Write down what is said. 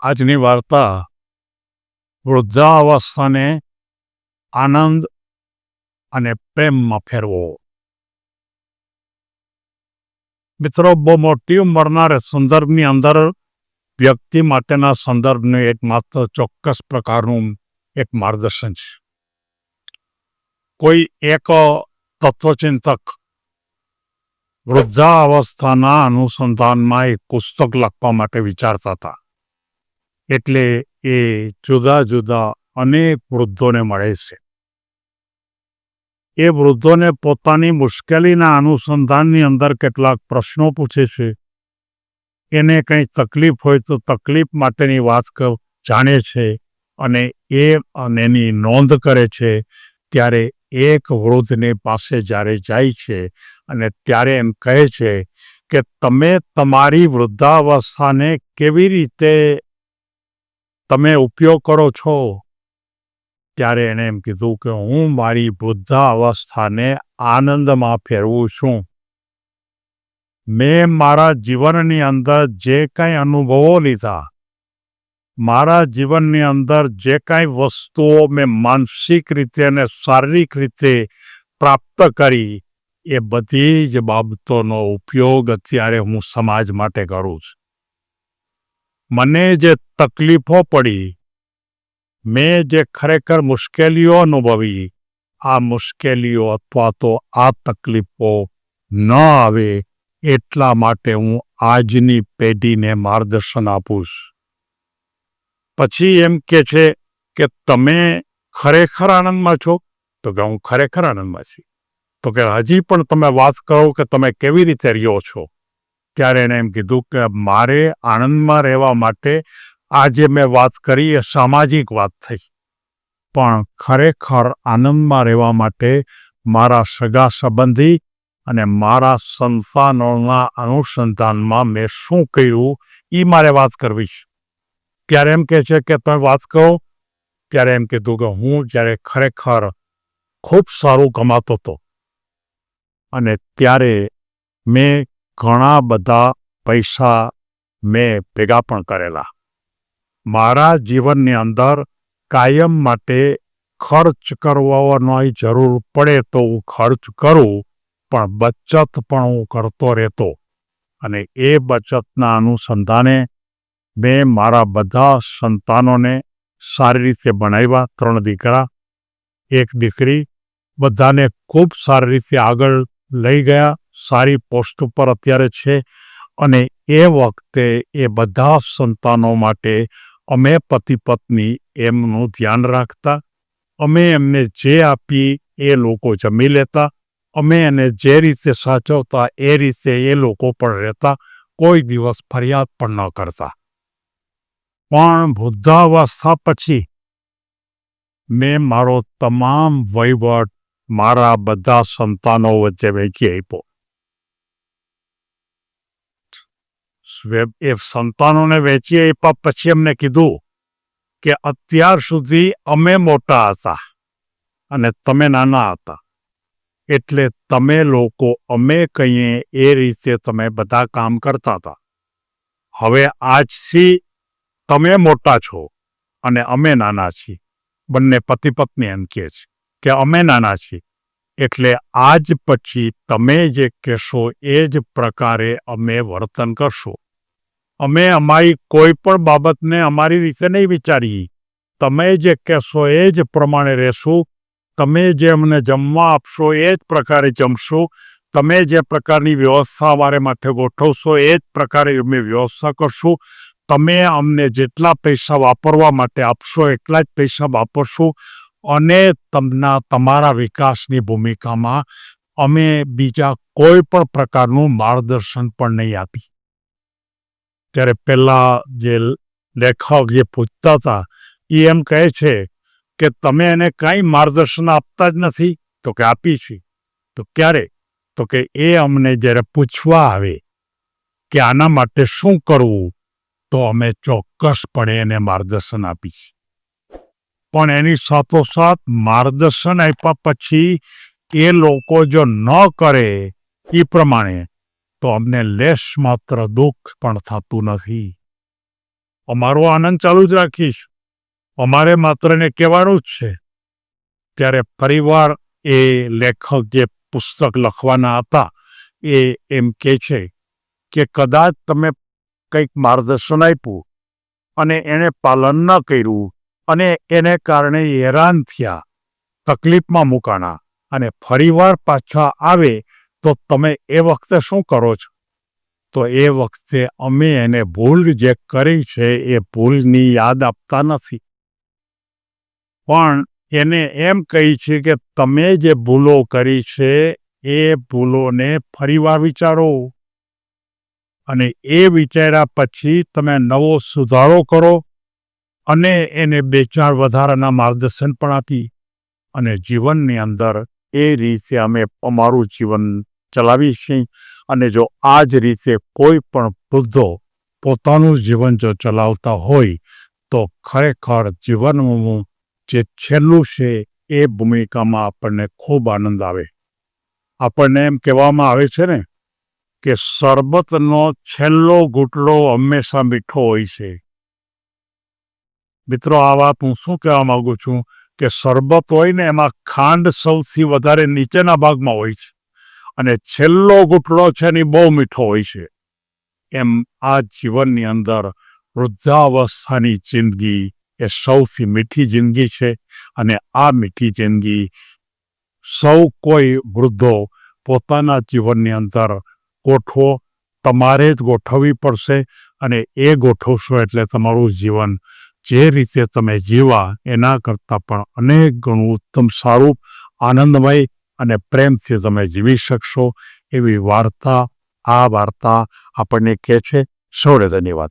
આજની વાર્તા વૃદ્ધાવસ્થાને આનંદ અને પ્રેમમાં ફેરવો. મિત્રો, બહુ મોટી ઉંમરના સંદર્ભની અંદર વ્યક્તિ માટેના સંદર્ભનું એક માત્ર ચોક્કસ પ્રકારનું એક માર્ગદર્શન છે. કોઈ એક તત્વચિંતક વૃદ્ધાવસ્થાના અનુસંધાનમાં એક પુસ્તક લખવા માટે વિચારતા હતા. એટલે એ જુદા જુદા અનેક વૃદ્ધોને મળે છે. એ વૃદ્ધોને પોતાની મુશ્કેલીના અનુસંધાનની અંદર કેટલાક પ્રશ્નો પૂછે છે. એને કંઈ તકલીફ હોય તો તકલીફ માટેની વાત જાણે છે અને એ અને એની નોંધ કરે છે ત્યારે એક વૃદ્ધની પાસે જ્યારે જાય છે અને ત્યારે એમ કહે છે કે, તમે તમારી વૃદ્ધાવસ્થાને કેવી રીતે તમે ઉપયોગ કરો છો? ત્યારે એણે એમ કીધું કે હું મારી વૃદ્ધાવસ્થાને આનંદમાં ફેરવું છું. મેં મારા જીવનની અંદર જે કાંઈ અનુભવો લીધા, મારા જીવનની અંદર જે કાંઈ વસ્તુઓ મેં માનસિક રીતે અને શારીરિક રીતે પ્રાપ્ત કરી, એ બધી જ બાબતોનો ઉપયોગ અત્યારે હું સમાજ માટે કરું છું. મને જે તકલીફો પડી, મેં જે ખરેખર મુશ્કેલીઓ અનુભવી, આ મુશ્કેલીઓ અથવા તો આ તકલીફો ન આવે એટલા માટે હું આજની પેઢીને માર્ગદર્શન આપું પછી એમ કે છે કે તમે ખરેખર આનંદમાં છો? તો કે હું ખરેખર આનંદમાં છું. તો કે હજી પણ તમે વાત કરો કે તમે કેવી રીતે રહ્યો છો? ત્યારે એણે એમ કીધું કે મારે આનંદમાં રહેવા માટે આજે મેં વાત કરી એ સામાજિક વાત થઈ. પણ ખરેખર આનંદમાં રહેવા માટે મારા સગા સંબંધી અને મારા સંતાનોના અનુસંધાનમાં મેં શું કર્યું એ મારે વાત કરવી છે. ત્યારે એમ કહે છે કે, તમે વાત કહો ત્યારે એમ કીધું કે, હું જ્યારે ખરેખર ખૂબ સારું કમાતો હતો. અને ત્યારે મેં ઘણા બધા પૈસા મેં ભેગા પણ કરેલા. મારા જીવનની અંદર કાયમ માટે ખર્ચ કરવાની જરૂર પડે તો હું ખર્ચ કરું, પણ બચત પણ હું કરતો રહેતો. અને એ બચતના અનુસંધાને મેં મારા બધા સંતાનોને સારી રીતે ભણાવ્યા. ત્રણ દીકરા, એક દીકરી, બધાને ખૂબ સારી રીતે આગળ લઈ ગયા. સારી પોસ્ટ ઉપર અત્યારે છે અને એ વખતે એ બધા સંતાનો માટે અમે પતિ પત્ની એમનું ધ્યાન રાખતા, અમે એમને જે આપી એ લોકો જમી લેતા, અમે એને જે રીતે સાચવતા એ રીતે એ લોકો પણ રહેતા, કોઈ દિવસ ફરિયાદ પણ ન કરતા. પણ વૃદ્ધાવસ્થા પછી મેં મારો તમામ વહીવટ મારા બધા સંતાનો વચ્ચે વહેંચી આપ્યો. એ સંતાનોને વેચીએ પણ પછી એમને કીધું કે અત્યાર સુધી અમે મોટા હતા અને તમે નાના હતા. એટલે તમે લોકો, અમે કહીએ એ રીતે તમે બધા કામ કરતા હતા. હવે આજથી તમે મોટા છો અને અમે નાના છીએ. બંને પતિ પત્ની એમ કહે છે કે અમે નાના છીએ. એટલે આજ પછી તમે જે કહેશો એ જ પ્રકારે અમે વર્તન કરશું. અમે અમારી કોઈ પણ બાબતને અમારી રીતે નહીં વિચારીએ. તમે જે કહેશો એ જ પ્રમાણે રહેશું. તમે જે અમને જમવા આપશો એ જ પ્રકારે જમશું. તમે જે પ્રકારની વ્યવસ્થા અમારે માટે ગોઠવશો એ જ પ્રકારે અમે વ્યવસ્થા કરશું. તમે અમને જેટલા પૈસા વાપરવા માટે આપશો એટલા જ પૈસા વાપરશું અને તમના તમારા વિકાસની ભૂમિકામાં અમે બીજા કોઈ પણ પ્રકારનું માર્ગદર્શન પણ નહીં આપી. ત્યારે પહેલાં જે લેખક જે પૂછતા હતા એ એમ કહે છે કે, તમે એને કાંઈ માર્ગદર્શન આપતા જ નથી, તો કે આપી છીએ તો ક્યારે? તો કે, એ અમને જ્યારે પૂછવા આવે કે આના માટે શું કરવું, તો અમે ચોક્કસપણે એને માર્ગદર્શન આપી પણ એની સાથોસાથ માર્ગદર્શન આપ્યા પછી એ લોકો જો ન કરે એ પ્રમાણે તો અમને લેશ માત્ર દુઃખ પણ થતું નથી. અમારો આનંદ ચાલુ જ રાખીશ. અમારે માત્ર ને કહેવાનું જ છે. ત્યારે પરિવાર એ લેખક જે પુસ્તક લખવાના હતા, એ એમ કે છે કે કદાચ તમે કંઈક માર્ગદર્શન આપ્યું અને એને પાલન ન કર્યું અને એને કારણે હેરાન થયા, તકલીફમાં મૂકાણા અને ફરીવાર પાછા આવે તો તમે એ વખતે શું કરો છો? તો એ વખતે અમે એને ભૂલ જે કરી છે, એ ભૂલની યાદ આપતા નથી. પણ એને એમ કહી છે કે તમે જે ભૂલો કરી છે, એ ભૂલોને ફરીવાર વિચારો. અને એ વિચાર્યા પછી તમે નવો સુધારો કરો અને એને બે ચાર વધારાના માર્ગદર્શન પણ આપી. અને જીવનની અંદર એ રીતે અમે અમારું જીવન ચલાવી છીએ અને જો આ જ રીતે કોઈ પણ વૃદ્ધો પોતાનું જીવન જો ચલાવતા હોય, તો ખરેખર જીવનનું જે છેલ્લું છે એ ભૂમિકામાં આપણને ખૂબ આનંદ આવે. આપણને એમ કહેવામાં આવે છે ને કે શરબતનો છેલ્લો ઘૂંટડો હંમેશા મીઠો હોય છે. મિત્રો, આ વાત હું શું કહેવા માગું છું કે શરબત હોય ને એમાં ખાંડ સૌથી વધારે નીચેના ભાગમાં હોય છે. અને છેલ્લો ઘૂંટડો છે ને બહુ મીઠો હોય છે. એમ આ જીવનની અંદર વૃદ્ધાવસ્થાની જિંદગી એ સૌથી મીઠી જિંદગી છે અને આ મીઠી જિંદગી સૌ કોઈ વૃદ્ધો પોતાના જીવનની અંદર ગોઠવો. તમારે જ ગોઠવવી પડશે અને એ ગોઠવશો એટલે તમારું જીવન જે રીતે તમે જીવા એના કરતાં પણ અનેક ગણું ઉત્તમ, સારું, આનંદમય અને પ્રેમથી તમે જીવી શકશો એવી વાર્તા આ વાર્તા આપણને કહે છે. સૌને ધન્યવાદ.